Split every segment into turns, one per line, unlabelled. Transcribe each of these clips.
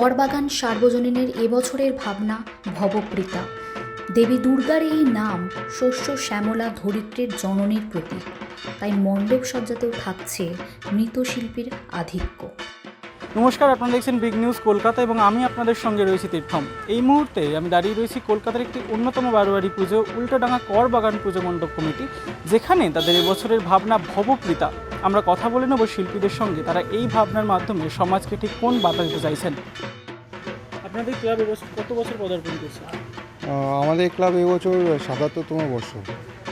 করবাগান সার্বজনীনের এবছরের ভাবনা ভবপ্রীতা। দেবী দুর্গার এই নাম শস্য শ্যামলা ধরিত্রীর জননীর প্রতীক। তাই মণ্ডপ সজ্জাতেও থাকছে মৃৎশিল্পীর আধিক্য।
নমস্কার, আপনারা দেখছেন বিগ নিউজ কলকাতা এবং আমি আপনাদের সঙ্গে রয়েছি তীর্থম। এই মুহূর্তে আমি দাঁড়িয়ে রয়েছি কলকাতার একটি অন্যতম বারোয়ারি পুজো, উল্টোডাঙ্গা কর বাগান পুজো মণ্ডপ কমিটি, যেখানে তাদের এবছরের ভাবনা ভবপ্রীতা। আমরা কথা বলে নেব শিল্পীদের সঙ্গে, তারা এই ভাবনার মাধ্যমে সমাজকে ঠিক কোন বার্তা দিতে চাইছেন। আপনাদের ক্লাব এবছর কত বছর পদার্পণ করছে
আমাদের ক্লাব এবছর সাতাত্তরতম বর্ষ।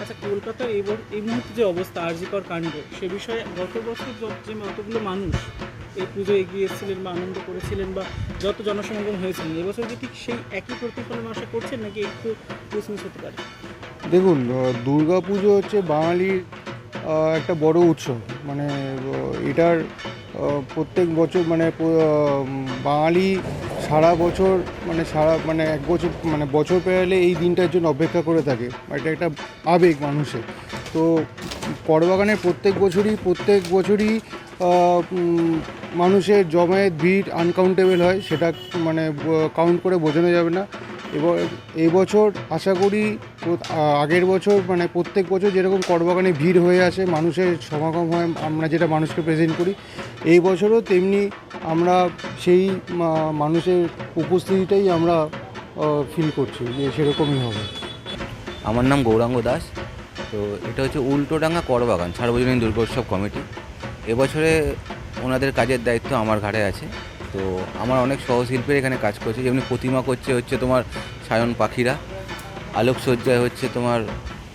আচ্ছা কলকাতার এই এই মুহূর্তে যে অবস্থা আরজিকর কাণ্ড সে বিষয়ে গত বছর যে যতগুলো মানুষ এই পুজো এগিয়ে এসেছিলেন বা আনন্দ করেছিলেন বা যত জনসমাগম হয়েছিলেন এবছর কি ঠিক সেই একই প্রতিফলন আশা করছেন নাকি একটু মিস হতে পারে?
দেখুন দুর্গা পুজো হচ্ছে বাঙালির একটা বড় উৎসব। মানে এটার প্রত্যেক বছর মানে বাঙালি সারা বছর মানে সারা মানে এক বছর মানে বছর পেরালে এই দিনটার জন্য অপেক্ষা করে থাকে। এটা একটা আবেগ মানুষের। তো করবাগানের প্রত্যেক বছরই প্রত্যেক বছরই মানুষের জমায়েত ভিড় আনকাউন্টেবল হয়। সেটা মানে কাউন্ট করে বোঝানো যাবে না। এবং এই বছর আশা করি আগের বছর মানে প্রত্যেক বছর যেরকম করবাগানে ভিড় হয়ে আসে, মানুষের সমাগম হয়, আমরা যেটা মানুষকে প্রেজেন্ট করি, এই বছরও তেমনি আমরা সেই মানুষের উপস্থিতিটাই আমরা ফিল করছি যে সেরকমই হবে।
আমার নাম গৌরাঙ্গ দাস, তো এটা হচ্ছে উল্টোডাঙ্গা করবাগান সার্বজনীন দুর্গোৎসব কমিটি। এবছরে ওনাদের কাজের দায়িত্ব আমার ঘাড়ে আছে। তো আমার অনেক সহশিল্পীর এখানে কাজ করছে। যেমনি প্রতিমা করছে হচ্ছে তোমার সায়ন পাখিরা, আলোকসজ্জায় হচ্ছে তোমার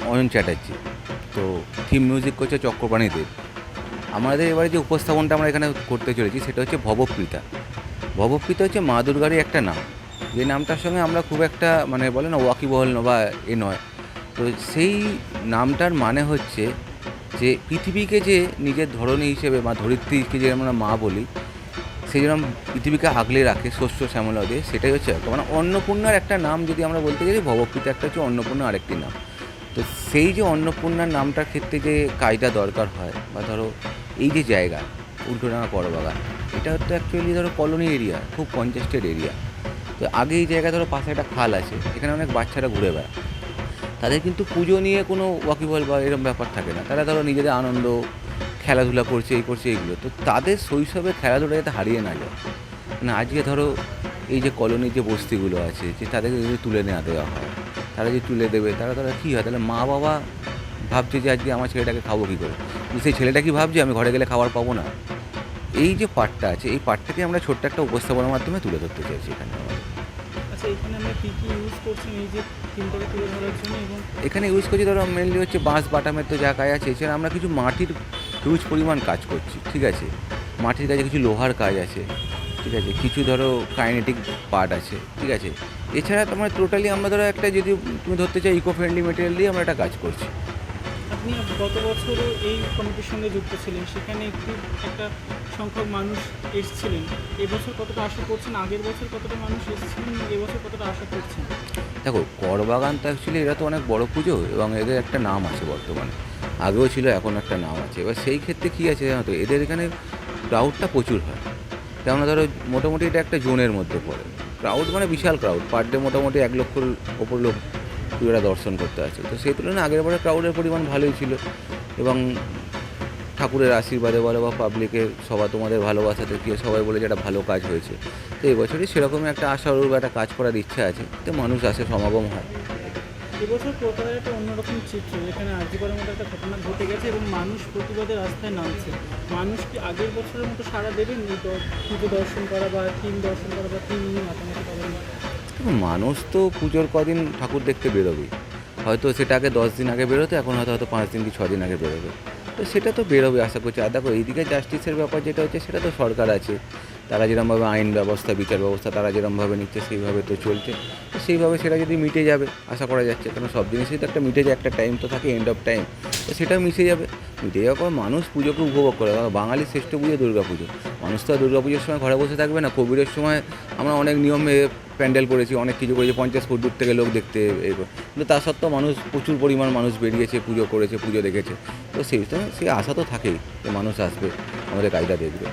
অয়ন চ্যাটার্জি। তো থিম মিউজিক করছে চক্রপাণী দেব। আমাদের এবারে যে উপস্থাপনটা আমরা এখানে করতে চলেছি সেটা হচ্ছে ভবপ্রীতা। ভবপ্রীতা হচ্ছে মা দুর্গারই একটা নাম। যে নামটার সঙ্গে আমরা খুব একটা মানে বলে না ওয়াকিবহল বা এ নয়। তো সেই নামটার মানে হচ্ছে যে পৃথিবীকে যে নিজের ধরনী হিসেবে বা ধরিত্রীকে যে আমরা মা বলি সেই যেরকম পৃথিবীকে আগলে রাখে, শস্য শ্যামলা দিয়ে, সেটাই হচ্ছে মানে অন্নপূর্ণার একটা নাম যদি আমরা বলতে গেলে ভবপ্রীতা একটা হচ্ছে অন্নপূর্ণা আরেকটি নাম। তো সেই যে অন্নপূর্ণার নামটার ক্ষেত্রে যে কাজটা দরকার হয়, বা ধরো এই যে জায়গা উল্টোডাঙা করবাগান, এটা তো অ্যাকচুয়ালি ধরো কলোনি এরিয়া খুব কনজেস্টেড এরিয়া তো আগে এই জায়গায় ধরো পাশে একটা খাল আছে, এখানে অনেক বাচ্চারা ঘুরে বেড়ায়। তাদের কিন্তু পুজো নিয়ে কোনো ওয়াকিবল বা এরকম ব্যাপার থাকে না। তারা ধরো নিজেদের আনন্দ খেলাধুলা করছে এই করছে এইগুলো। তো তাদের শৈশবে খেলাধুলা যাতে হারিয়ে না যায়। মানে আজকে ধরো এই যে কলোনির যে বস্তিগুলো আছে যে তাদেরকে যদি তুলে নেওয়া দেওয়া হয় তারা যে তুলে দেবে তারা তারা কী হয়? তাহলে মা বাবা ভাবছে যে আজকে আমার ছেলেটাকে খাব কী করে? কিন্তু সেই ছেলেটা কি ভাবছে আমি ঘরে গেলে খাবার পাবো না? এই যে পার্টটা আছে এই পার্টটাকে আমরা ছোট্ট একটা উপস্থাপনার মাধ্যমে তুলে ধরতে চাইছি এখানে।
আচ্ছা এখানে আমরা কী কী ইউজ করছেন এই যে থিমটাকে তুলে ধরার জন্য এবং
এখানে ইউজ করছি ধরো মেনলি হচ্ছে বাঁশ বাটামের তো যা কাজ আছে। এছাড়া আমরা কিছু মাটির হিউজ পরিমাণ কাজ করছি ঠিক আছে? মাটির কাজে কিছু লোহার কাজ আছে ঠিক আছে? কিছু ধরো কাইনেটিক পার্ট আছে ঠিক আছে? এছাড়া তোমার টোটালি আমরা ধরো একটা যদি তুমি ধরতে চাই ইকো ফ্রেন্ডলি মেটেরিয়াল দিয়ে আমরা একটা কাজ করছি।
আপনি গত বছরও এই কমিটির সঙ্গে যুক্ত ছিলেন সেখানে একটু একটা সংখ্যক মানুষ এসেছিলেন। এবছর কতটা আশা করছেন? আগের বছর কতটা মানুষ এসেছিলেন? এবছর কতটা আশা করছেন?
দেখো করবাগান তো অ্যাকচুয়ালি এরা তো অনেক বড় পুজো এবং এদের একটা নাম আছে বর্তমানে। আগেও ছিল, এখন একটা নাম আছে। এবার সেই ক্ষেত্রে কী আছে জানো তো? এদের এখানে ক্রাউডটা প্রচুর হয়। কেননা ধরো, মোটামুটি এটা একটা জোনের মধ্যে পড়ে। ক্রাউড মানে বিশাল ক্রাউড পার ডে মোটামুটি এক লক্ষর ওপর লোক পুজোটা দর্শন করতে আসে। তো সেই তুলনায় আগের বারে ক্রাউডের পরিমাণ ভালোই ছিল। এবং ঠাকুরের আশীর্বাদে বলো বা পাবলিকের সবাই তোমাদের ভালোবাসাতে কি সবাই বলে যে একটা ভালো কাজ হয়েছে। তো এবছরই সেরকমই একটা আশারূপ একটা কাজ করার ইচ্ছা আছে। তো মানুষ আসে, সমাগম হয়।
এবছর কলকাতার একটা অন্যরকম চিত্র, যেখানে আর্যিকরের মতো একটা ঘটনা ঘটে গেছে এবং মানুষ প্রতিবাদের রাস্তায় নামছে। মানুষ কি আগের বছরের মতো সারা দেবেন পুজো দর্শন করা বা থিম দর্শন করা বা তিন মাতামাতি করেন
মানুষ তো পুজোর কদিন ঠাকুর দেখতে বেরোবেই। হয়তো সেটা আগে দশ দিন আগে বেরোতো, এখন হয়তো হয়তো পাঁচ দিন কি ছ দিন আগে বেরোবে। তো সেটা তো বেরোবে, আশা করছি। আর দেখো, এইদিকে জাস্টিসের ব্যাপার যেটা হচ্ছে, সেটা তো সরকার আছে। তারা যেরকমভাবে আইন ব্যবস্থা, বিচার ব্যবস্থা তারা যেরকমভাবে নিচ্ছে, সেইভাবে তো চলছে। তো সেইভাবে সেটা যদি মিটে যাবে, আশা করা যাচ্ছে, কারণ সব জিনিসই তো একটা মিটে যায়, একটা টাইম তো থাকে এন্ড অফ টাইম তো সেটাও মিশে যাবে। মিটে যাওয়ার পর মানুষ পুজোকে উপভোগ করে। কারণ বাঙালির শ্রেষ্ঠ পুজো দুর্গা পুজো মানুষ তো আর দুর্গা পুজোর সময় ঘরে বসে থাকবে না। কোভিডের সময় আমরা অনেক নিয়মে প্যান্ডেল করেছি, অনেক কিছু করেছি, পঞ্চাশ ফুট দূর থেকে লোক দেখতে কিন্তু তা সত্ত্বেও মানুষ, প্রচুর পরিমাণ মানুষ বেরিয়েছে, পুজো করেছে, পুজো দেখেছে। তো সেই তো সেই আশা তো থাকেই যে মানুষ আসবে, আমাদের কাজটা দেখবে।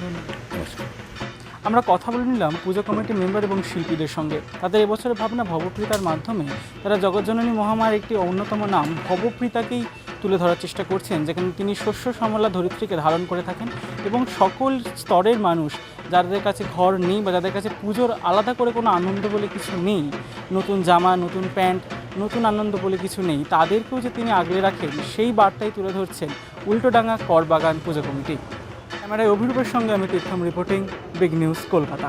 ধন্যবাদ। আমরা কথা বলে নিলাম পুজো কমিটির মেম্বার এবং শিল্পীদের সঙ্গে। তাদের এবছরের ভাবনা ভবপ্রীতার মাধ্যমে তারা জগজ্জননী মহামার একটি অন্যতম নাম ভবপ্রীতাকেই তুলে ধরার চেষ্টা করছেন, যেখানে তিনি শস্য সমলা ধরিত্রীকে ধারণ করে থাকেন এবং সকল স্তরের মানুষ যাদের কাছে ঘর নেই বা যাদের কাছে পুজোর আলাদা করে কোনো আনন্দ বলে কিছু নেই, নতুন জামা, নতুন প্যান্ট, নতুন আনন্দ বলে কিছু নেই, তাদেরকেও যে তিনি আগলে রাখেন, সেই বার্তাই তুলে ধরছেন উল্টোডাঙ্গা করবাগান পুজো কমিটি। ক্যামেরায় অভিরূপের সঙ্গে আমি Tirtham reporting big news Kolkata.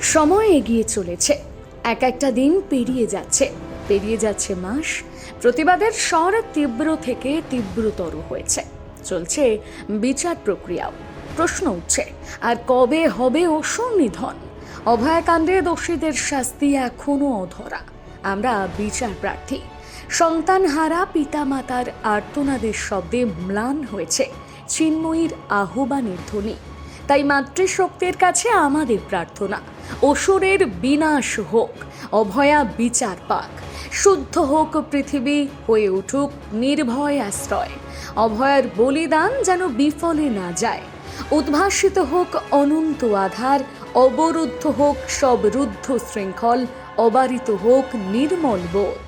সময় এগিয়ে চলেছে। এক একটা দিন পেরিয়ে যাচ্ছে। পেরিয়ে যাচ্ছে মাস। প্রতিবাদের স্বর তীব্র থেকে তীব্রতর হয়েছে। চলছে বিচার প্রক্রিয়াও। প্রশ্ন উঠছে, আর কবে হবে অসুর নিধন অভয়াকাণ্ডে দোষীদের শাস্তি এখনও অধরা আমরা বিচার প্রার্থী। সন্তান সন্তানহারা পিতামাতার আর্তনাদের শব্দে ম্লান হয়েছে চিন্ময়ীর আহ্বানের ধ্বনি। তাই মাতৃশক্তির কাছে আমাদের প্রার্থনা। অসুরের বিনাশ হোক, অভয়া বিচার পাক। শুদ্ধ হোক পৃথিবী, হয়ে উঠুক নির্ভয় আশ্রয়। অভয়ার বলিদান যেন বিফলে না যায়। উদ্ভাসিত হোক অনন্ত আধার অবরুদ্ধ হোক সব রুদ্ধ শৃঙ্খল অবারিত হোক নির্মল বোধ।